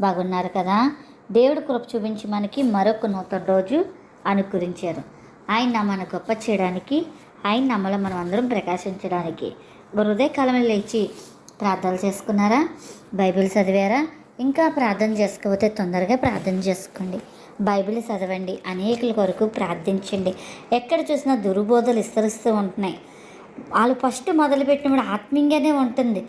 బాగున్నారు కదా? దేవుడు కృప చూపించి మనకి మరొక నూతన రోజు అనుకరించారు ఆయన మన గొప్ప చేయడానికి ఆయన నమ్మలో మనం అందరం ప్రకాశించడానికి. హృదయకాలంలో లేచి ప్రార్థనలు చేసుకున్నారా? బైబిల్ చదివారా? ఇంకా ప్రార్థన చేసుకోకపోతే తొందరగా ప్రార్థన చేసుకోండి. బైబిల్ చదవండి. అనేకుల కొరకు ప్రార్థించండి. ఎక్కడ చూసినా దుర్బోధలు విస్తరిస్తూ ఉంటున్నాయి. వాళ్ళు ఫస్ట్ మొదలుపెట్టినప్పుడు ఆత్మీయంగానే ఉంటుంది.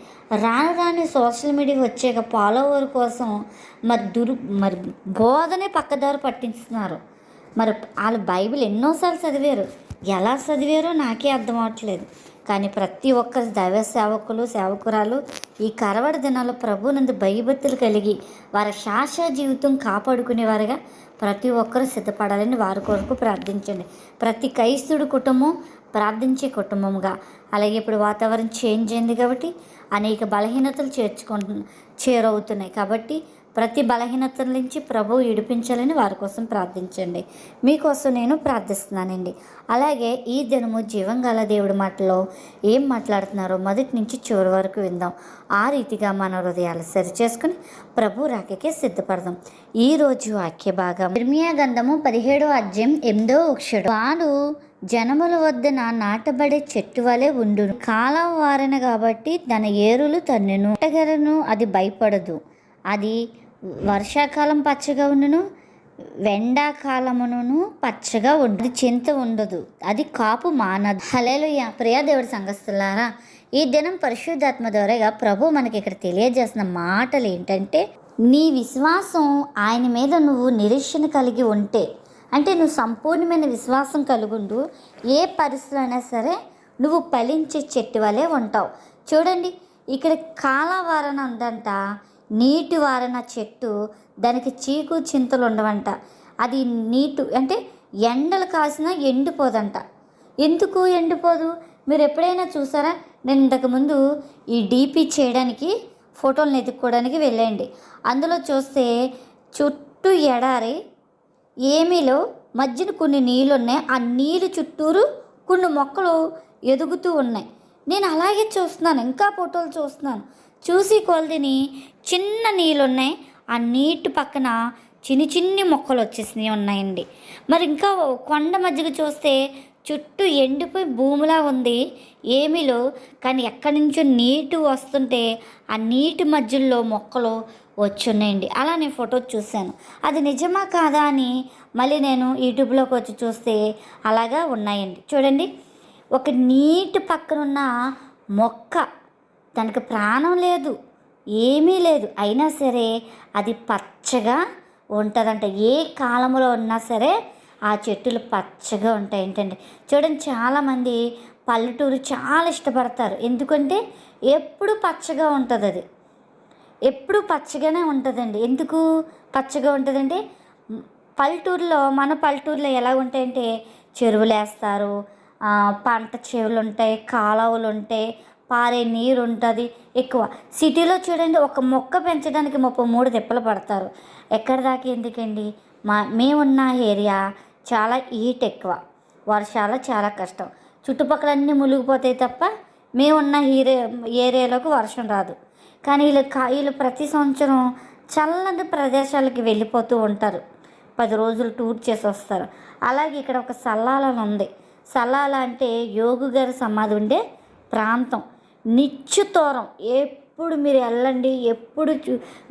రాను రాని సోషల్ మీడియా వచ్చాక ఫాలోవర్ కోసం మరి దురు మరి బోధనే పక్కదారు పట్టించుతున్నారు మరి వాళ్ళు బైబిల్ ఎన్నోసార్లు చదివారు. ఎలా చదివారో నాకే అర్థం అవట్లేదు. కానీ ప్రతి ఒక్క దైవ సేవకులు సేవకురాలు ఈ కరవడ దినాల్లో ప్రభునందు భయభక్తులు కలిగి వారి శాశ్వత జీవితం కాపాడుకునేవారుగా ప్రతి ఒక్కరూ సిద్ధపడాలని వారి కొరకు ప్రార్థించండి. ప్రతి క్రైస్తుడు కుటుంబం ప్రార్థించే కుటుంబంగా అలాగే ఇప్పుడు వాతావరణం చేంజ్ అయింది కాబట్టి అనేక బలహీనతలు చేర్చుకుంటు చేరవుతున్నాయి. కాబట్టి ప్రతి బలహీనతల నుంచి ప్రభువు విడిపించాలని వారి కోసం ప్రార్థించండి. మీకోసం నేను ప్రార్థిస్తున్నానండి. అలాగే ఈ దినము జీవంగల దేవుడి మాటలో ఏం మాట్లాడుతున్నారో మొదటి నుంచి చివరి వరకు విందాం. ఆ రీతిగా మన హృదయాలు సరి చేసుకుని ప్రభు రాకకే సిద్ధపడదాం. ఈ రోజు వాక్య భాగం నిర్మియా గంధము పదిహేడో అధ్యాయం ఎనిమిదో అక్షరం వాడు జనముల వద్దన నాటబడే చెట్టు వలె ఉండును. కాలం వారన కాబట్టి తన ఏరులు తన్నును. పుట్టగలను అది భయపడదు. అది వర్షాకాలం పచ్చగా ఉండును వెండాకాలమును పచ్చగా ఉండదు చింత ఉండదు అది కాపు మానదు. హలేలుయ ప్రియా దేవుడి సంగస్తులారా ఈ దినం పరిశుద్ధాత్మ ద్వారాగా ప్రభు మనకి ఇక్కడ తెలియజేసిన మాటలు ఏంటంటే నీ విశ్వాసం ఆయన మీద నువ్వు నిరీక్షణ కలిగి ఉంటే అంటే నువ్వు సంపూర్ణమైన విశ్వాసం కలుగుండు. ఏ పరిస్థితులు అయినా సరే నువ్వు ఫలించే చెట్టు వలె ఉంటావు. చూడండి ఇక్కడ కాలవారణ ఉందంట. నీటి వారణ చెట్టు దానికి చీకు చింతలు ఉండవంట. అది నీటు అంటే ఎండలు కాసినా ఎండిపోదంట. ఎందుకు ఎండిపోదు? మీరు ఎప్పుడైనా చూసారా? నేను ఇంతకుముందు ఈ డీపీ చేయడానికి ఫోటోలను ఎదుక్కోవడానికి వెళ్ళండి అందులో చూస్తే చుట్టూ ఎడారి ఏమీలో మధ్యన కొన్ని నీళ్ళు ఉన్నాయి ఆ నీళ్ళు చుట్టూరు కొన్ని మొక్కలు ఎదుగుతూ ఉన్నాయి. నేను అలాగే చూస్తున్నాను. ఇంకా ఫోటోలు చూస్తున్నాను. చూసి కొలదిని చిన్న నీళ్ళు ఉన్నాయి ఆ నీటి పక్కన చిన్ని చిన్ని మొక్కలు వచ్చేసినవి ఉన్నాయండి. మరి ఇంకా కొండ మధ్యకు చూస్తే చుట్టూ ఎండిపోయి భూమిలా ఉంది. ఏమీలో? కానీ ఎక్కడి నుంచో నీటి వస్తుంటే ఆ నీటి మధ్యలో మొక్కలు వచ్చున్నాయండి. అలా నేను ఫోటో చూశాను. అది నిజమా కాదా అని మళ్ళీ నేను యూట్యూబ్లోకి వచ్చి చూస్తే అలాగా ఉన్నాయండి. చూడండి ఒక నీటి పక్కనున్న మొక్క దానికి ప్రాణం లేదు ఏమీ లేదు. అయినా సరే అది పచ్చగా ఉంటుందంట. ఏ కాలంలో ఉన్నా సరే ఆ చెట్టులు పచ్చగా ఉంటాయి ఏంటండి చూడండి చాలామంది పల్లెటూరు చాలా ఇష్టపడతారు. ఎందుకంటే ఎప్పుడు పచ్చగా ఉంటుంది అది ఎప్పుడు పచ్చగానే ఉంటుందండి. ఎందుకు పచ్చగా ఉంటుందంటే పల్లెటూరులో మన పల్లెటూరులో ఎలా ఉంటాయంటే చెరువులు వేస్తారు పంట చెరువులు ఉంటాయి కాలువలు ఉంటాయి పారే నీరు ఉంటుంది ఎక్కువ. సిటీలో చూడండి ఒక మొక్క పెంచడానికి ముప్పై మూడు తిప్పలు పడతారు. ఎక్కడి దాకా ఎందుకండి? మా మేమున్న ఏరియా చాలా హీట్ ఎక్కువ. వర్షాలు చాలా కష్టం. చుట్టుపక్కల అన్నీ మునిగిపోతాయి తప్ప మేమున్న హీరే ఏరియాలోకి వర్షం రాదు. కానీ వీళ్ళు వీళ్ళు ప్రతి సంవత్సరం చల్లని ప్రదేశాలకి వెళ్ళిపోతూ ఉంటారు. పది రోజులు టూర్ చేసి వస్తారు. అలాగే ఇక్కడ ఒక సల్లాలని ఉంది. సల్లాల అంటే యోగు గారి సమాధి ఉండే ప్రాంతం. నిత్యుతోరం ఎప్పుడు మీరు వెళ్ళండి ఎప్పుడు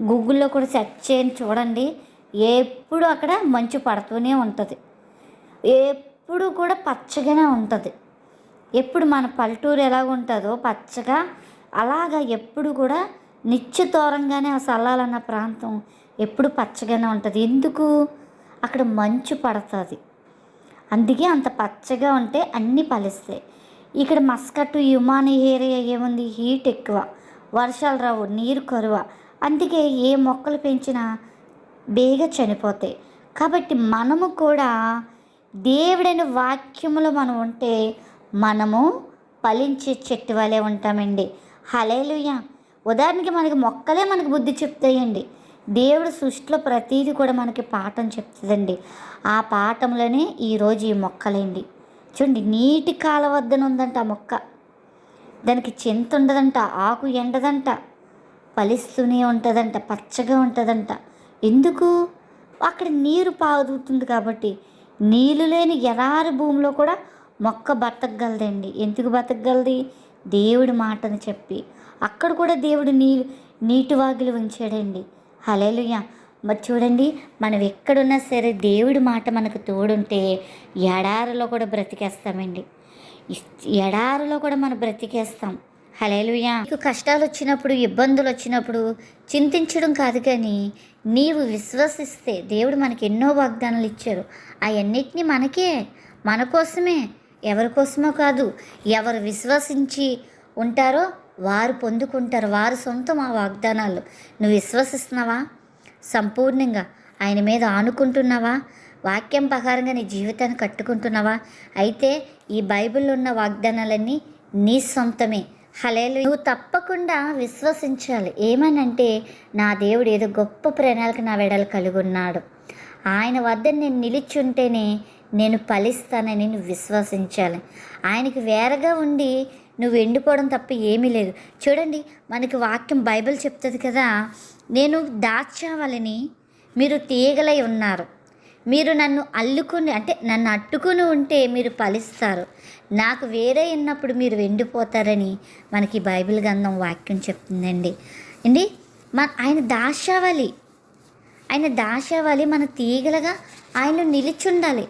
గూగుల్లో కూడా సెర్చ్ చేయండి చూడండి. ఎప్పుడు అక్కడ మంచు పడుతూనే ఉంటుంది. ఎప్పుడు కూడా పచ్చగానే ఉంటుంది. ఎప్పుడు మన పల్లెటూరు ఎలాగ ఉంటుందో పచ్చగా అలాగా ఎప్పుడు కూడా నిత్యతోరంగానే ఆ సల్లాలన్న ప్రాంతం ఎప్పుడు పచ్చగానే ఉంటుంది. ఎందుకు? అక్కడ మంచు పడుతుంది. అందుకే అంత పచ్చగా ఉంటే అన్నీ ఫలిస్తాయి ఇక్కడ మస్కట్టు యుమాని ఏరియా ఏముంది? హీట్ ఎక్కువ. వర్షాలు రావు నీరు కరువ. అందుకే ఏ మొక్కలు పెంచినా బేగా చనిపోతాయి. కాబట్టి మనము కూడా దేవుడైన వాక్యములో మనం ఉంటే మనము ఫలించే చెట్టు వలె ఉంటామండి. హలేలుయ ఉదాహరణకి మనకి మొక్కలే మనకి బుద్ధి చెప్తాయండి. దేవుడు సృష్టిలో ప్రతీది కూడా మనకి పాఠం చెప్తుందండి. ఆ పాఠంలోనే ఈరోజు ఈ మొక్కలండి. చూడండి నీటి కాల వద్దన ఉందంట ఆ మొక్క. దానికి చింత ఉండదంట ఆకు ఎండదంట ఫలిస్తూనే ఉంటుందంట పచ్చగా ఉంటుందంట. ఎందుకు? అక్కడ నీరు పాదుతుంది కాబట్టి. నీళ్ళు లేని ఎరారు భూమిలో కూడా మొక్క బతకగలదండి. ఎందుకు బతకగలది? దేవుడి మాటను చెప్పి అక్కడ కూడా దేవుడు నీళ్ళు నీటి వాగులు ఉంచాడండి. హలేలుయ మరి చూడండి మనం ఎక్కడున్నా సరే దేవుడి మాట మనకు తోడుంటే ఎడారిలో కూడా బ్రతికేస్తామండి. ఎడారిలో కూడా మనం బ్రతికేస్తాం. హలేలుయా నీకు కష్టాలు వచ్చినప్పుడు ఇబ్బందులు వచ్చినప్పుడు చింతించడం కాదు కానీ నీవు విశ్వసిస్తే దేవుడు మనకి ఎన్నో వాగ్దానాలు ఇచ్చారు. అవన్నిటినీ మనకే మన కోసమే ఎవరి కోసమో కాదు ఎవరు విశ్వసించి ఉంటారో వారు పొందుకుంటారు వారు సొంతం ఆ వాగ్దానాలు. నువ్వు విశ్వసిస్తున్నావా? సంపూర్ణంగా ఆయన మీద ఆనుకుంటున్నావా? వాక్యం ప్రకారంగా నీ జీవితాన్ని కట్టుకుంటున్నావా? అయితే ఈ బైబిల్లో ఉన్న వాగ్దానాలన్నీ నీ సొంతమే. హలేలు నువ్వు తప్పకుండా విశ్వసించాలి. ఏమనంటే నా దేవుడు ఏదో గొప్ప ప్రణాళిక నా వెడలు కలిగి ఉన్నాడు ఆయన వద్ద నేను నిలిచుంటేనే నేను ఫలిస్తానని నువ్వు విశ్వసించాలి. ఆయనకి వేరగా ఉండి నువ్వు ఎండిపోవడం తప్ప ఏమీ లేదు. చూడండి మనకి వాక్యం బైబిల్ చెప్తుంది కదా నేను దాచావాలని మీరు తీగలై ఉన్నారు. మీరు నన్ను అల్లుకుని అంటే నన్ను అట్టుకుని ఉంటే మీరు ఫలిస్తారు. నాకు వేరే ఉన్నప్పుడు మీరు వెండిపోతారని మనకి బైబిల్ గ్రంథం వాక్యం చెప్తుందండి. అండి మన ఆయన దాశావాలి ఆయన దాశావాలి మన తీగలగా ఆయన నిలిచి ఉండాలి.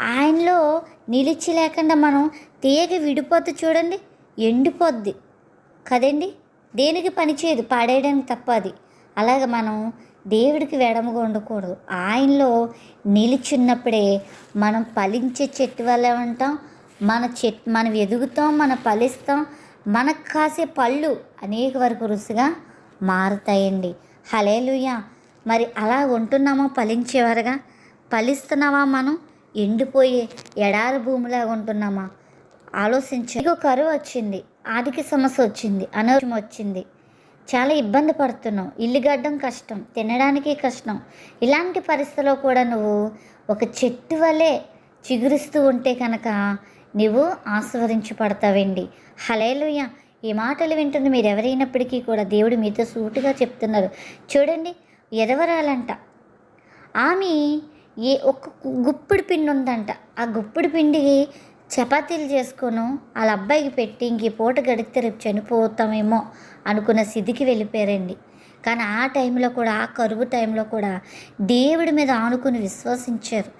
ఆయనలో నిలిచి లేకుండా మనం తీగ విడిపోద్ది చూడండి ఎండిపోద్ది. కదండి? దేనికి పనిచేయదు పాడేయడానికి తప్ప అది అలాగ మనం దేవుడికి వెడమగా ఉండకూడదు. ఆయనలో నిలిచున్నప్పుడే మనం ఫలించే చెట్టు వల్ల ఉంటాం. మన చెట్ మనం ఎదుగుతాం మనం ఫలిస్తాం. మనకు కాసే పళ్ళు అనేక వరకు రుచిగా మారుతాయండి. హలేలుయా మరి అలా ఉంటున్నామో ఫలించేవారుగా? ఫలిస్తున్నావా మనం? ఎండిపోయే ఎడారి భూమిలాగా ఉంటున్నామా? ఆలోచించి. నీకు కరువు వచ్చింది. ఆర్థిక సమస్య వచ్చింది. అనారోగ్యం వచ్చింది. చాలా ఇబ్బంది పడుతున్నావు. ఇల్లు గడ్డం కష్టం. తినడానికి కష్టం. ఇలాంటి పరిస్థితిలో కూడా నువ్వు ఒక చెట్టు వలె చిగురిస్తూ ఉంటే కనుక నువ్వు ఆస్వాదించబడతావండి హలేలుయ ఈ మాటలు వింటుంది మీరు ఎవరైనప్పటికీ కూడా దేవుడు మీతో సూటుగా చెప్తున్నారు. చూడండి ఎదవరాలంట. ఆమె ఏ ఒక్క గుప్పిడి పిండి ఉందంట. ఆ గుప్పిడి పిండి చపాతీలు చేసుకొని వాళ్ళ అబ్బాయికి పెట్టి ఇంక ఈ పూట గడిగితే రేపు చనిపోతామేమో అనుకున్న స్థితికి వెళ్ళిపోయారండి. కానీ ఆ టైంలో కూడా ఆ కరువు టైంలో కూడా దేవుడి మీద ఆనుకుని విశ్వసించారు.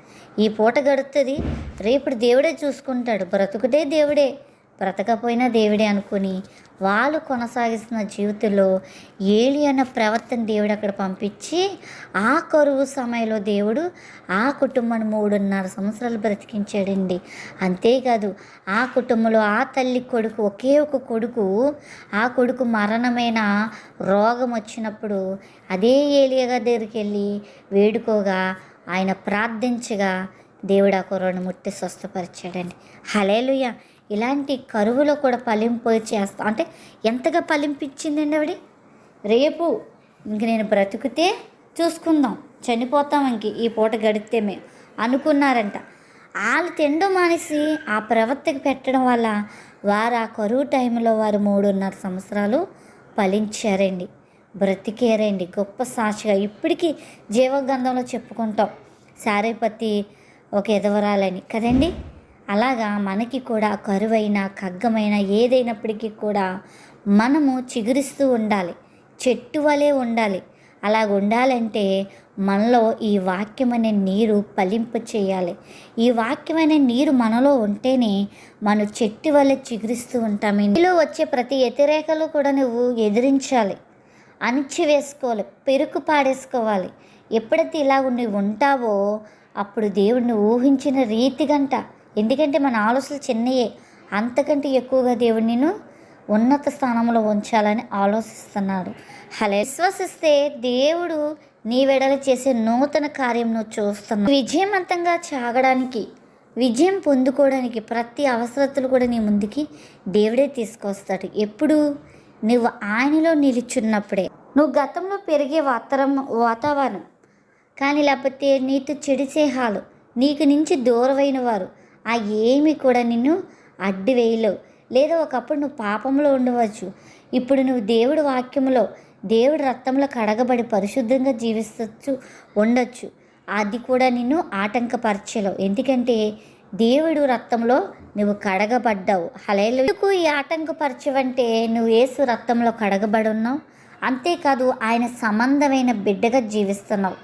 ఈ పూట గడుతుంది రేపు దేవుడే చూసుకుంటాడు. బ్రతుకుటే దేవుడే. బ్రతకపోయినా దేవుడే అనుకుని వాళ్ళు కొనసాగిస్తున్న జీవితంలో ఏలి అన్న ప్రవర్తన దేవుడు అక్కడ పంపించి ఆ కరువు సమయంలో దేవుడు ఆ కుటుంబాన్ని మూడున్నర సంవత్సరాలు బ్రతికించాడండి. అంతేకాదు ఆ కుటుంబంలో ఆ తల్లి కొడుకు ఒకే ఒక కొడుకు ఆ కొడుకు మరణమైన రోగం వచ్చినప్పుడు అదే ఏలియగా దగ్గరికి వెళ్ళి వేడుకోగా ఆయన ప్రార్థించగా దేవుడు ఆ కొరను ముట్టి స్వస్థపరిచాడండి. హలేలుయ ఇలాంటి కరువులో కూడా పలింపు చేస్తా అంటే ఎంతగా పలింపించిందండి ఆవిడ? రేపు ఇంక నేను బ్రతికితే చూసుకుందాం. చనిపోతాం ఇంక ఈ పూట గడితే మేము. అనుకున్నారంట. వాళ్ళు తినడం మానేసి ఆ ప్రవర్తకు పెట్టడం వల్ల వారు ఆ కరువు టైంలో వారు మూడున్నర సంవత్సరాలు ఫలించారండి. బ్రతికేరండి. గొప్ప సాక్షిగా. ఇప్పటికీ జీవగంధంలో చెప్పుకుంటాం. సారేపతి ఒక ఎదవరాలని కదండి? అలాగా మనకి కూడా కరువైన ఖగ్గమైన ఏదైనప్పటికీ కూడా మనము చిగురిస్తూ ఉండాలి. చెట్టు వలె ఉండాలి. అలాగ ఉండాలంటే మనలో ఈ వాక్యం అనే నీరు ఫలింప చేయాలి. ఈ వాక్యం అనే నీరు మనలో ఉంటేనే మనం చెట్టు వలె చిగురిస్తూ ఉంటాము. ఇందులో వచ్చే ప్రతి వ్యతిరేకలు కూడా నువ్వు ఎదిరించాలి. అణిచివేసుకోవాలి పెరుకు పాడేసుకోవాలి. ఎప్పుడైతే ఇలా నువ్వు ఉంటావో అప్పుడు దేవుడిని ఊహించిన రీతిగంట ఎందుకంటే మన ఆలోచనలు చిన్నయే. అంతకంటే ఎక్కువగా దేవుడు నేను ఉన్నత స్థానంలో ఉంచాలని ఆలోచిస్తున్నాడు హలే విశ్వసిస్తే దేవుడు నీ వెడల చేసే నూతన కార్యం నువ్వు చూస్తున్నావు. విజయవంతంగా చాగడానికి విజయం పొందుకోవడానికి ప్రతి అవసరతలు కూడా నీ ముందుకి దేవుడే తీసుకొస్తాడు. ఎప్పుడు? నువ్వు ఆయనలో నిలుచున్నప్పుడే. నువ్వు గతంలో పెరిగే వాతరం వాతావరణం కానీ లేకపోతే నీతో చెడిసేహాలు నీకు నుంచి దూరమైన వారు ఆ ఏమి కూడా నిన్ను అడ్డు వేయలేవు. లేదా ఒకప్పుడు నువ్వు పాపంలో ఉండవచ్చు. ఇప్పుడు నువ్వు దేవుడి వాక్యంలో దేవుడి రక్తంలో కడగబడి పరిశుద్ధంగా జీవిస్తూ ఉండొచ్చు. అది కూడా నిన్ను ఆటంకపరచలేవు. ఎందుకంటే దేవుడు రక్తంలో నువ్వు కడగబడ్డావు. హలేలకు ఎందుకు ఈ ఆటంకపరచవంటే నువ్వు ఏసు రక్తంలో కడగబడి ఉన్నావు. అంతేకాదు ఆయన సంబంధమైన బిడ్డగా జీవిస్తున్నావు.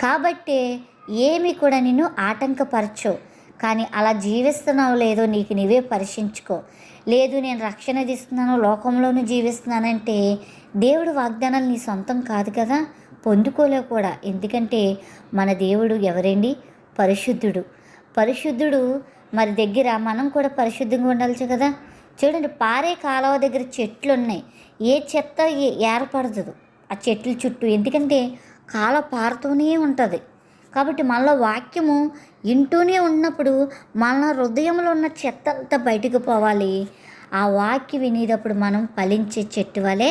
కాబట్టి ఏమి కూడా నిన్ను ఆటంకపరచవు. కానీ అలా జీవిస్తున్నావు లేదో నీకు నీవే పరీక్షించుకో. లేదు నేను రక్షణ తీస్తున్నాను లోకంలోనూ జీవిస్తున్నానంటే దేవుడు వాగ్దానాలు నీ సొంతం కాదు కదా? పొందుకోలేవు కూడా. ఎందుకంటే మన దేవుడు ఎవరండి? పరిశుద్ధుడు. పరిశుద్ధుడు మరి దగ్గర మనం కూడా పరిశుద్ధంగా ఉండాలి కదా? చూడండి పారే కాలువ దగ్గర చెట్లు ఉన్నాయి ఏ చెత్త ఏ- ఏర్పడదు. ఆ చెట్ల చుట్టూ. ఎందుకంటే కాలువ పారుతూనే ఉంటుంది. కాబట్టి మనలో వాక్యము వింటూనే ఉన్నప్పుడు మన హృదయంలో ఉన్న చెత్త అంతా బయటకు పోవాలి. ఆ వాక్యం వినేటప్పుడు మనం ఫలించే చెట్టు వలె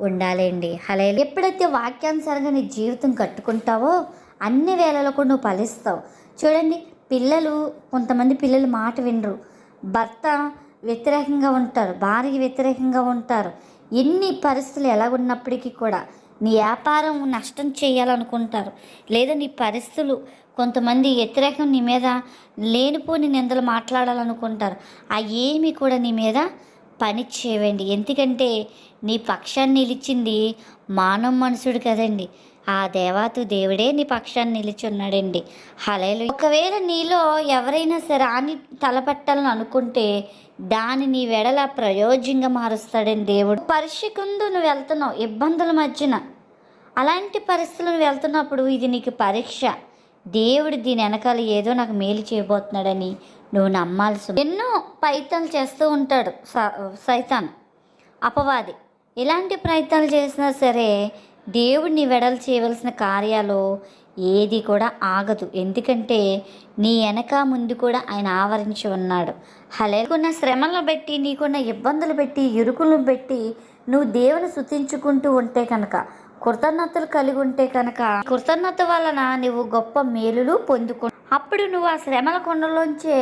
ఉండాలండి అలా ఎప్పుడైతే వాక్యానుసారంగా నీ జీవితం కట్టుకుంటావో అన్ని వేళలో కూడా నువ్వు ఫలిస్తావు. చూడండి పిల్లలు కొంతమంది పిల్లలు మాట వినరు. భర్త వ్యతిరేకంగా ఉంటారు భార్య వ్యతిరేకంగా ఉంటారు. ఎన్ని పరిస్థితులు ఎలా ఉన్నప్పటికీ కూడా నీ వ్యాపారం నష్టం చేయాలనుకుంటారు. లేదా నీ పరిస్థితులు కొంతమంది వ్యతిరేకం నీ మీద లేనిపోని నిందలు మాట్లాడాలనుకుంటారు. ఆ ఏమి కూడా నీ మీద పని చేయవండి. ఎందుకంటే నీ పక్షాన్ని నిలిచింది మానవ మనుషుడు కదండి. ఆ దేవాతు దేవుడే నీ పక్షాన్ని నిలిచి ఉన్నాడండి హలేలు ఒకవేళ నీలో ఎవరైనా సరే అని తలపెట్టాలని అనుకుంటే దాని నీ వెడల ప్రయోజనంగా మారుస్తాడండి దేవుడు. పరీక్షకుందు నువ్వు వెళ్తున్నావు ఇబ్బందుల మధ్యన. అలాంటి పరిస్థితులు నువ్వు వెళ్తున్నప్పుడు ఇది నీకు పరీక్ష. దేవుడు దీని వెనకాల ఏదో నాకు మేలు చేయబోతున్నాడని నువ్వు నమ్మాల్సి ఎన్నో ప్రయత్నాలు చేస్తూ ఉంటాడు స- సైతాన్. అపవాది. ఎలాంటి ప్రయత్నాలు చేసినా సరే దేవుడిని వెడలు చేయవలసిన కార్యాలు ఏది కూడా ఆగదు. ఎందుకంటే నీ వెనక ముందు కూడా ఆయన ఆవరించి ఉన్నాడు. హలేకున్న శ్రమలను బట్టి నీకున్న ఇబ్బందులు పెట్టి ఇరుకులను పెట్టి నువ్వు దేవుని శుతించుకుంటూ ఉంటే కనుక కృతజ్ఞతలు కలిగి ఉంటే కనుక కృతజ్ఞత వలన నువ్వు గొప్ప మేలులు పొందుకు. అప్పుడు నువ్వు ఆ శ్రమల కొండలోంచే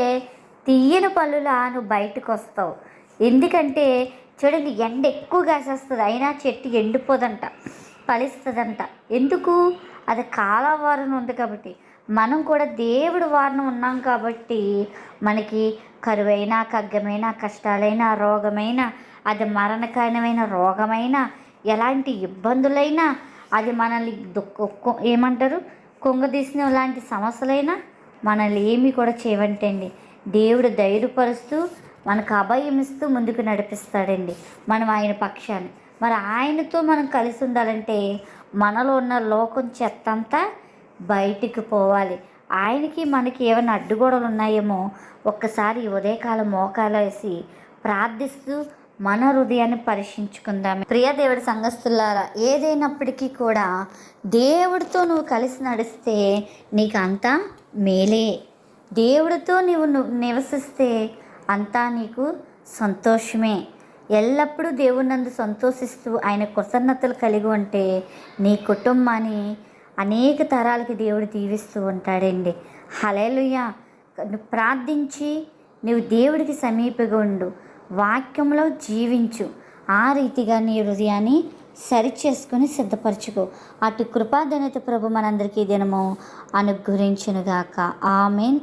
తీయని పళ్ళులా నువ్వు బయటకు వస్తావు ఎందుకంటే చూడండి ఎండ ఎక్కువ కాసేస్తుంది అయినా చెట్టు ఎండిపోదంట. ఫలిస్తుందంట. ఎందుకు? అది కాలవారణ ఉంది కాబట్టి. మనం కూడా దేవుడు వారణ ఉన్నాం కాబట్టి మనకి కరువైన ఖడ్గమైన కష్టాలైన రోగమైన అది మరణకరమైన రోగమైన ఎలాంటి ఇబ్బందులైనా అది మనల్ని దుఃఖ ఏమంటారు? కుంగదీసిన లాంటి సమస్యలైనా మనల్ని ఏమీ కూడా చేయవంటండి. దేవుడు ధైర్యపరుస్తూ మనకు అభయం ఇస్తూ ముందుకు నడిపిస్తాడండి. మనం ఆయన పక్షాన్ని. మరి ఆయనతో మనం కలిసి ఉండాలంటే మనలో ఉన్న లోకం చెత్త అంతా బయటికి పోవాలి. ఆయనకి మనకి ఏమైనా అడ్డుగోడలు ఉన్నాయేమో ఒక్కసారి ఉదయకాలం మోకాలు వేసి ప్రార్థిస్తూ మన హృదయాన్ని పరీక్షించుకుందాం. ప్రియ దేవుడి సంఘస్థులారా ఏదైనప్పటికీ కూడా దేవుడితో నువ్వు కలిసి నడిస్తే నీకు అంతా మేలే. దేవుడితో నీవు నివసిస్తే అంతా నీకు సంతోషమే. ఎల్లప్పుడూ దేవునందు సంతోషిస్తూ ఆయన కృతజ్ఞతలు కలిగి ఉంటే నీ కుటుంబాన్ని అనేక తరాలకి దేవుడు దీవిస్తూ ఉంటాడండి. హలేలుయ్య నువ్వు ప్రార్థించి నువ్వు దేవుడికి సమీపగా ఉండు. వాక్యంలో జీవించు. ఆ రీతిగా నీ హృదయాన్ని సరిచేసుకుని సిద్ధపరచుకో. అటు కృపాధనత ప్రభు మనందరికీ దినము అనుగ్రహించునుగాక. ఆమెన్.